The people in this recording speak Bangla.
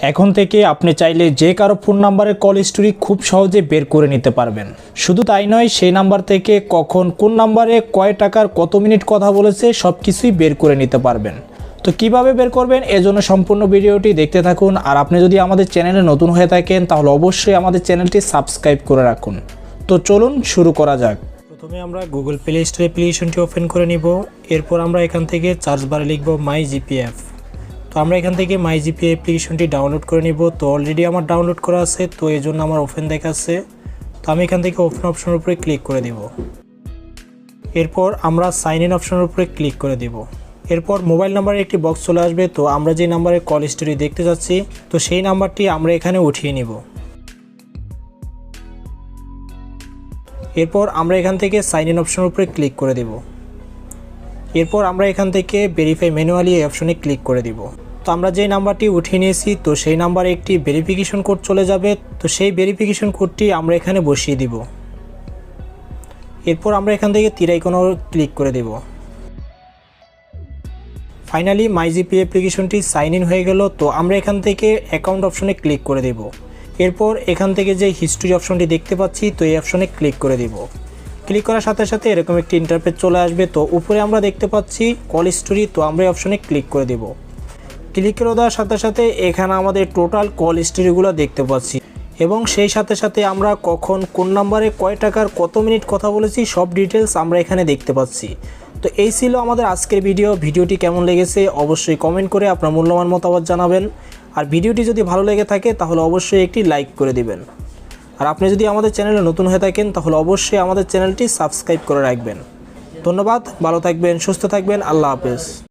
এখন থেকে আপনি চাইলে যে কারও ফোন নাম্বারের কল হিস্টোরি খুব সহজে বের করে নিতে পারবেন। শুধু তাই নয়, সেই নাম্বার থেকে কখন কোন নাম্বারে কয় টাকার কত মিনিট কথা বলেছে সব কিছুই বের করে নিতে পারবেন। তো কীভাবে বের করবেন? এজন্য সম্পূর্ণ ভিডিওটি দেখতে থাকুন। আর আপনি যদি আমাদের চ্যানেলে নতুন হয়ে থাকেন, তাহলে অবশ্যই আমাদের চ্যানেলটি সাবস্ক্রাইব করে রাখুন। তো চলুন শুরু করা যাক। প্রথমে আমরা গুগল প্লে স্টোর অ্যাপ্লিকেশনটি ওপেন করে নিব। এরপর আমরা এখান থেকে সার্চ বারে লিখব মাই জিপিএফ তো আমরা এখান থেকে মাই জিপি অ্যাপ্লিকেশনটি ডাউনলোড করে নিব। তো অলরেডি আমার ডাউনলোড করা আছে, তো এই জন্য আমার ওপেন দেখাচ্ছে। তো আমি এখান থেকে ওপেন অপশনের উপরে ক্লিক করে দিব। এরপর আমরা সাইন ইন অপশনের উপরে ক্লিক করে দিব। এরপর মোবাইল নাম্বারের একটি বক্স চলে আসবে। তো আমরা যে নাম্বারে কল হিস্টোরি দেখতে যাচ্ছি, তো সেই নাম্বারটি আমরা এখানে উঠিয়ে নিব। এরপর আমরা এখান থেকে সাইন ইন অপশনের উপরে ক্লিক করে দেব। এরপর আমরা এখান থেকে ভেরিফাই ম্যানুয়ালি এই অপশনে ক্লিক করে দিব। তো আমরা যে নাম্বারটি উঠিয়ে নিয়েছি, তো সেই নাম্বারে একটি ভেরিফিকেশন কোড চলে যাবে। তো সেই ভেরিফিকেশন কোডটি আমরা এখানে বসিয়ে দিব। এরপর আমরা এখান থেকে তিরাইকোনো ক্লিক করে দেব। ফাইনালি মাইজিপি অ্যাপ্লিকেশনটি সাইন ইন হয়ে গেল। তো আমরা এখান থেকে অ্যাকাউন্ট অপশনে ক্লিক করে দেব। এরপর এখান থেকে যে হিস্ট্রি অপশনটি দেখতে পাচ্ছি, তো এই অপশনে ক্লিক করে দেব। ক্লিক করার সাথে সাথে এরকম একটি ইন্টারপেজ চলে আসবে। তো উপরে আমরা দেখতে পাচ্ছি কল হিস্টোরি তো আমরা এই অপশনে ক্লিক করে দেব। ক্লিক করে দেওয়ার সাথে সাথে এখানে আমাদের টোটাল কল হিস্টোরিগুলো দেখতে পাচ্ছি। এবং সেই সাথে সাথে আমরা কখন কোন নাম্বারে কয় টাকার কত মিনিট কথা বলেছি, সব ডিটেলস আমরা এখানে দেখতে পাচ্ছি। তো এই ছিল আমাদের আজকের ভিডিও ভিডিওটি কেমন লেগেছে অবশ্যই কমেন্ট করে আপনার মূল্যবান মতামত জানাবেন। আর ভিডিওটি যদি ভালো লেগে থাকে, তাহলে অবশ্যই একটি লাইক করে দিবেন। আর আপনি যদি আমাদের চ্যানেলে নতুন হয়ে থাকেন, তাহলে অবশ্যই আমাদের চ্যানেলটি সাবস্ক্রাইব করে রাখবেন। ধন্যবাদ, ভালো থাকবেন, সুস্থ থাকবেন, আল্লাহ হাফেজ।